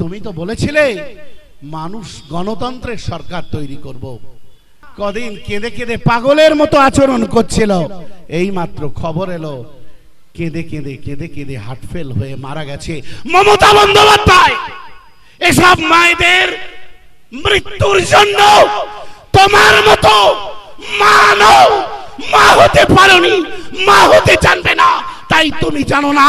তুমি তো বলেছিলে, মানুষ গণতন্ত্রের সরকার তৈরি করব। কদিন কেঁদে কেঁদে পাগলের মতো আচরণ করছিল। এই মাত্র খবর এলো, কেঁদে কেঁদে কেঁদে কেঁদে হার্টফেল হয়ে মারা গেছে মমতা বন্দ্যোপাধ্যায়। এসব মায়েদের মৃত্যুর জন্য তোমার মতো মানব মা হতে পারোনি, মা হতে জানবে না। তাই তুমি জানো না,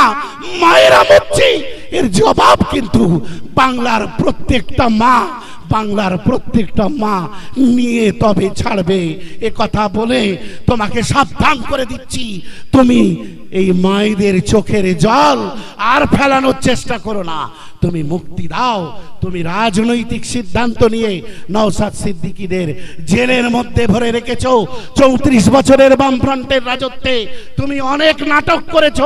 মায়েরা মরছে এর জবাব কিন্তু বাংলার প্রত্যেকটা মা, বাংলার প্রত্যেকটা মা নিয়ে তবে ছাড়বে। এ কথা বলে তোমাকে সাবধান করে দিচ্ছি। তুমি এই মায়েদের চোখের জল আর ফেলানোর চেষ্টা করো না। তুমি মুক্তি দাও। তুমি রাজনৈতিক সিদ্ধান্ত নিয়ে নওসাদ সিদ্দিকীদের জেলের মধ্যে ভরে রেখেছ। চৌত্রিশ বছরের বামফ্রন্টের রাজত্বে তুমি অনেক নাটক করেছ।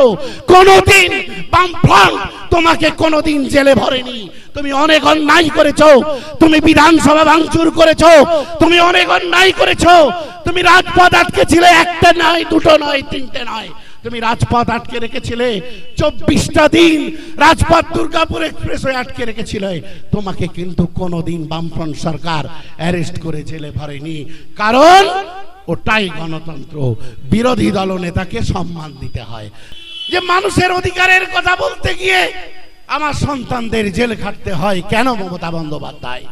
কোনোদিন বামফ্রন্ট তোমাকে কোনোদিন জেলে ভরেনি। তুমি অনেক অন্যায় করেছ। তুমি বিধানসভা ভাঙচুর করেছ। তুমি অনেক অন্যায় করেছ। তুমি রাজপথ আটকেছিলে। একটা নয়, দুটো নয়, তিনটে নয়। তুমি রাজপথ আটকে রেখেছিলে। চব্বিশটা দিন রাজপথ দুর্গাপুর এক্সপ্রেস আটকে রেখেছিলে। তোমাকে কিন্তু কোনোদিন বামফ্রন্ট সরকার অ্যারেস্ট করে জেলে ভরেনি। কারণ ওটাই গণতন্ত্র। বিরোধী দলনেতাকে সম্মান দিতে হয়। যে মানুষের অধিকারের কথা বলতে গিয়ে আমার সন্তানদের জেল খাটতে হয় কেন মমতা বন্দ্যোপাধ্যায়?